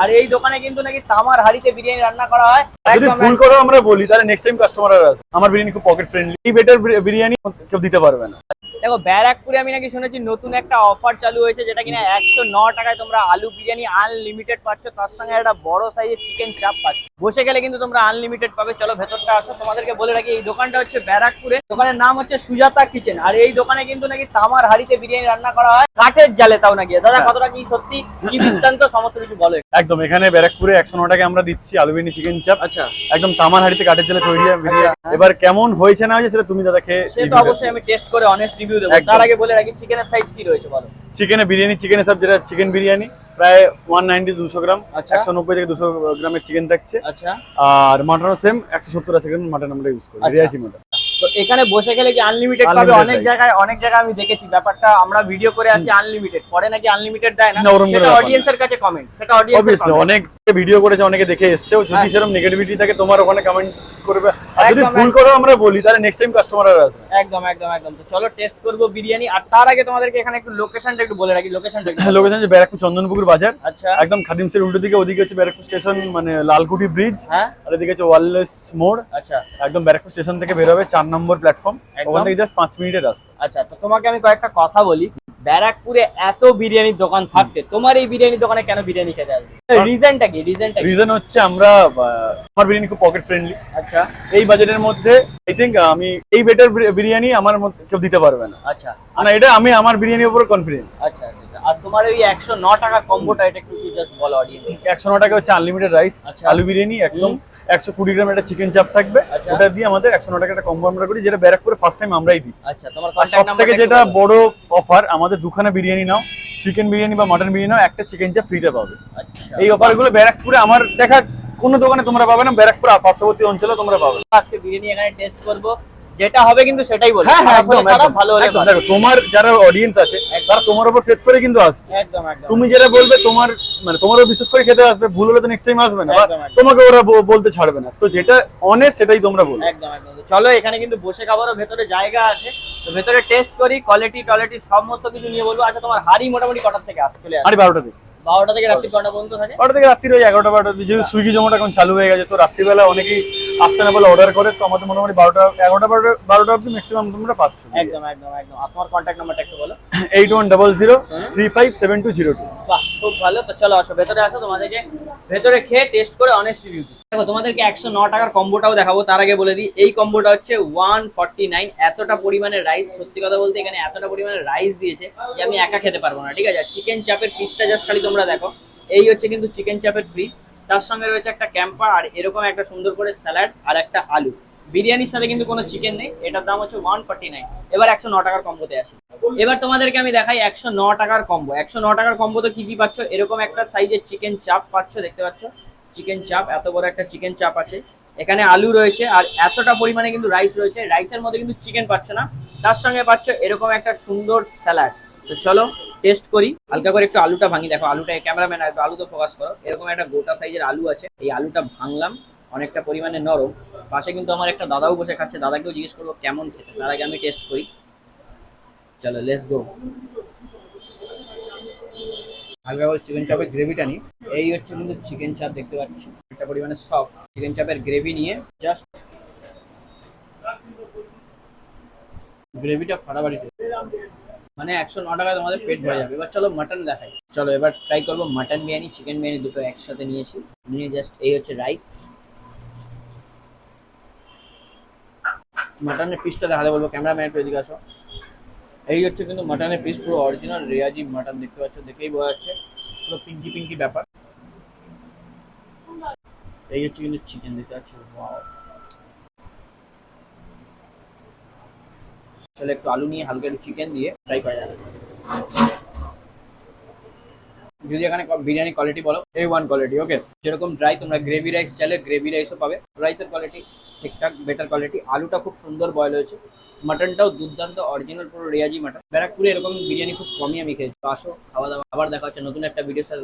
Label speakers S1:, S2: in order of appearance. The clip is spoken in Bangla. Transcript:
S1: আর এই দোকানে কিন্তু নাকি তামার হাড়িতে বিরিয়ানি রান্না করা হয়।
S2: যদি ভুল করে আমরা বলি তাহলে নেক্সট টাইম কাস্টমার আসবে। আমার বিরিয়ানি খুব পকেট ফ্রেন্ডলি এই বেটার বিরিয়ানি কেউ দিতে পারবে না।
S1: দেখো ব্যারাকপুরে আমি নাকি শুনেছি নতুন একটা অফার চালু হয়েছে যেটা কিনা একশো ন টাকায় তোমরা আলু বিরিয়ানি আনলিমিটেড পাচ্ছ তার সঙ্গে একটা বড় সাইজের চিকেন চাপ পাচ্ছ। বসে গেলে কিন্তু তোমরা আনলিমিটেড পাবে। চলো ভেতরটা আসো তোমাদেরকে বলে রাখি এই দোকানটা হচ্ছে ব্যারাকপুরে। দোকানের নাম হচ্ছে সুজাতা কিচেন আর এই দোকানে কিন্তু নাকি তামার হাড়িতে বিরিয়ানি রান্না করা হয় কাঠের জালে তাও নাকি। দাদা কতটা কি সত্যি? কি বৃত্তান্ত সমস্ত কিছু বলো।
S2: একদম এখানে ব্যারাকপুরে একশো ন টাকায় আমরা দিচ্ছি আলু বিরিয়ানি চিকেন চাপ
S1: আচ্ছা।
S2: একদম তামার হাড়িতে কাঠের জেলে তৈরি হয়
S1: আচ্ছা।
S2: এবার কেমন হয়েছে না হয়েছে সেটা তুমি দাদা খেয়ে
S1: সে তো অবশ্যই আমি টেস্ট করে অনেস্ট রিভিউ দেবো। তার আগে বলে রাখি চিকেনের সাইজ কি রয়েছে বলো?
S2: চিকেনে বিরিয়ানি চিকেনে সব যেটা চিকেন বিরিয়ানি প্রায় ওয়ান নাইনটি দুশো গ্রাম
S1: আচ্ছা।
S2: একশো নব্বই থেকে দুশো গ্রামের চিকেন থাকছে।
S1: আচ্ছা।
S2: আর মাটনও সেম একশো সত্তর আশি গ্রাম মাটন আমরা ইউজ করি
S1: আচ্ছা।
S2: রিয়াসি মাটন
S1: তো এখানে বসে গেলে কি আনলিমিটেড পাবে? অনেক জায়গায় অনেক জায়গায় আমি দেখেছি ব্যাপারটা আমরা ভিডিও করে আসি আনলিমিটেড পরে নাকি আনলিমিটেড দেয় না? সেটা অডিয়েন্সের কাছে কমেন্ট সেটা অডিয়েন্স
S2: অনেক ভিডিও করেছে অনেকে দেখে এসছে। যদি
S1: হ্যাঁ।
S2: সেরকম নেগেটিভিটি থাকে তোমার ওখানে কমেন্ট করবে। যদি
S1: একদম,
S2: ভুল। করে আমরা বলি তাহলে নেক্সট টাইম কাস্টমার আসবে
S1: একদম একদম একদম। তো চলো টেস্ট করব বিরিয়ানি আর তার আগে তোমাদেরকে এখানে একটু লোকেশনটা একটু বলে রাখি লোকেশনটা
S2: লোকেশন যে ব্যারাকপুর চন্দনপুকুর বাজার।
S1: আচ্ছা।
S2: একদম খাদিমসের উল্টো দিকে ওদিকে হচ্ছে ব্যারাকপুর স্টেশন মানে লালকুটি ব্রিজ
S1: হ্যাঁ।
S2: আর এদিকে হচ্ছে ওয়ারলেস মোড়।
S1: আচ্ছা।
S2: একদম ব্যারাকপুর স্টেশন থেকে বেরোবে চার নম্বর প্ল্যাটফর্ম। ওখান থেকে জাস্ট পাঁচ মিনিটের রাস্তা।
S1: আচ্ছা তো তোমাকে আমি কয়েকটা কথা বলি। ব্যারাকপুরে এত বিরিয়ানির দোকান থাকতে তোমার এই বিরিয়ানির দোকানে কেন বিরিয়ানি খেতে আসবে? রিজনটা কি? রিজনটা
S2: রিজন হচ্ছে আমরা আমার বিরিয়ানি খুব পকেট ফ্রেন্ডলি
S1: আচ্ছা।
S2: এই বাজেটের মধ্যে আই থিঙ্ক আমি এই বেটার বিরিয়ানি আমার মধ্যে কেউ দিতে পারবে না।
S1: আচ্ছা।
S2: না এটা আমি আমার বিরিয়ানির উপর কনফিডেন্ট
S1: আচ্ছা। তোমার ওই একশো ন টাকার কম্বোটা এটা একটু জাস্ট বলো অডিয়েন্স
S2: একশো ন টাকা হচ্ছে আনলিমিটেড রাইস
S1: আচ্ছা।
S2: আলু বিরিয়ানি একদম একশো কুড়ি গ্রাম একটা চিকেন চাপ থাকবে।
S1: আচ্ছা।
S2: ওটা দিয়ে আমাদের একশো টাকা একটা কম্বো আমরা করি যেটা ব্যারাকপুরে ফার্স্ট টাইম আমরাই দিই।
S1: আচ্ছা তোমার
S2: সব থেকে যেটা বড় অফার আমাদের দুখানা বিরিয়ানি নাও চিকেন বিরিয়ানি বা মটন বিরিয়ানি নাও একটা চিকেন চাপ ফ্রিতে পাবে।
S1: আচ্ছা।
S2: এই অফারগুলো ব্যারাকপুরে আমার দেখা কোনো দোকানে তোমরা পাবে না ব্যারাকপুর পার্শ্ববর্তী অঞ্চলে তোমরা পাবে।
S1: আজকে বিরিয়ানি এখানে টেস্ট করব। যেটা হবে কিন্তু সেটাই বলব।
S2: হ্যাঁ হ্যাঁ একদম
S1: খারাপ, ভালো হলে
S2: দেখো, তোমার যারা অডিয়েন্স আছে তারা তোমার উপর ফেস করে কিন্তু আসবে।
S1: একদম একদম।
S2: তুমি যেটা বলবে তোমার মানে তোমারও বিশ্বাস করে খেতে আসবে ভুল হলে তো নেক্সট টাইম আসবে না। তোমাকে ওরা বলতে ছাড়বে না। তো যেটা অনেস্ট সেটাই তোমরা বলবে।
S1: একদম একদম। চলো এখানে কিন্তু বসে খাবারও ভেতরে জায়গা আছে। তো ভেতরে টেস্ট করি কোয়ালিটি টলিটি সমস্ত কিছু নিয়ে বলব। আচ্ছা তোমার হাড়ি মোটামুটি কটার থেকে আসে চলে আসে?
S2: আরে বারোটা থেকে।
S1: বারোটা থেকে রাত্রি কটা পর্যন্ত থাকে?
S2: বারোটা থেকে রাত্রির ওই এগারোটা বারোটা। যেহেতু সুইগি জোমাটো এখন চালু হয়ে গেছে তো রাত্রিবেলা অনেকেই আসতে না বলে অর্ডার করে তো আমাদের মোটামুটি বারোটা এগারোটা বারোটা বারোটা অব্দি ম্যাক্সিমাম তোমরা পাচ্ছ।
S1: একদম একদম একদম। তোমার কন্ট্যাক্ট নাম্বারটা একটু বলো।
S2: Eight one double zero three five seven two zero two.
S1: বাহ খুব ভালো। তো চলো আসো ভেতরে আসো তোমাদেরকে। ভেতরে খেয়ে টেস্ট করে অনেস্ট রিভিউ দেখো তোমাদেরকে একশো ন টাকার কম্বোটাও দেখাবো। তার আগে বলে দিই এই কম্বোটা হচ্ছে ওয়ান ফর্টি নাইন এতটা পরিমাণে রাইস সত্যি কথা বলতে এখানে এতটা পরিমাণে রাইস দিয়েছে যে আমি একা খেতে পারব না ঠিক আছে? চিকেন চাপের পিসটা জাস্ট খালি তোমরা দেখো। এই হচ্ছে কিন্তু চিকেন চাপের পিস তার সঙ্গে রয়েছে একটা ক্যাম্পা আর এরকম একটা সুন্দর করে স্যালাড আর একটা আলু। বিরিয়ানির সাথে কিন্তু কোনো চিকেন নেই, এটার দাম হচ্ছে ওয়ান ফর্টি নাইন এবার একশো ন টাকার কম্বোতে আসি। এবার তোমাদেরকে আমি দেখাই একশো ন টাকার কম্বো একশো ন টাকার কম্বো তো কি কি পাচ্ছ? এরকম একটা সাইজের চিকেন চাপ পাচ্ছ, দেখতে পাচ্ছ? চিকেন চাপ এত বড় একটা চিকেন চাপ আছে। এখানে আলু রয়েছে, আর এতটা পরিমাণে কিন্তু রাইস রয়েছে। রাইসের মধ্যে কিন্তু চিকেন পাচ্ছ না। তার সঙ্গে পাচ্ছ এরকম একটা সুন্দর স্যালাড। তো চলো টেস্ট করি। হালকা করে একটু আলুটা ভাঙি। দেখো, আলুটা ক্যামেরাম্যান একটু আলু তো ফোকাস করো। এরকম একটা গোটা সাইজের আলু আছে। এই আলুটা ভাঙলাম, অনেকটা পরিমাণে নরম। পাশে কিন্তু আমার একটা দাদাও বসে খাচ্ছে। দাদাকেও জিজ্ঞেস করব, কেমন খেতে? তার আগে আমি টেস্ট করি। চলো লেস গো হালকা করে চিকেন চাপের গ্রেভিটা নিই। এই হচ্ছে কিন্তু চিকেন চাপ দেখতে পাচ্ছি? একটা পরিমাণে সফট চিকেন চাপের গ্রেভি নিয়ে জাস্ট গ্রেভিটা ফাটাফাটি মানে একশো ন টাকায় তোমাদের পেট ভরে যাবে। এবার চলো মাটন দেখাই। চলো এবার ট্রাই করব মাটন বিরিয়ানি চিকেন বিরিয়ানি দুটো একসাথে নিয়েছি। নিয়ে জাস্ট এই হচ্ছে রাইস মাটনের পিসটা দেখাতে বলব। ক্যামেরাম্যান একটু এদিকে আসো। এই হচ্ছে কিন্তু মাটনের পিস পুরো অরিজিনাল রেয়াজি মাটন দেখতে পাচ্ছ, দেখেই বোঝা যাচ্ছে। পুরো পিঙ্কি পিঙ্কি ব্যাপার। এই হচ্ছে কিন্তু চিকেন দেখতে পাচ্ছ। তাহলে একটু আলু নিয়ে হালকা একটু চিকেন দিয়ে ফ্রাই করা যাবে। যদি এখানে বিরিয়ানি কোয়ালিটি বলো এ ওয়ান কোয়ালিটি ওকে যেরকম ড্রাই তোমরা গ্রেভি রাইস চাইলে গ্রেভি রাইসও পাবে। রাইসের কোয়ালিটি ঠিকঠাক বেটার কোয়ালিটি আলুটা খুব সুন্দর বয়েল হয়েছে। মাটনটাও দুর্দান্ত অরিজিনাল পুরো রেয়াজি মাটন ব্যারাকপুরে এরকম বিরিয়ানি খুব কমই আমি খেয়েছি। আসো, খাওয়া দাওয়া। আবার দেখা হচ্ছে নতুন একটা ভিডিওর সাথে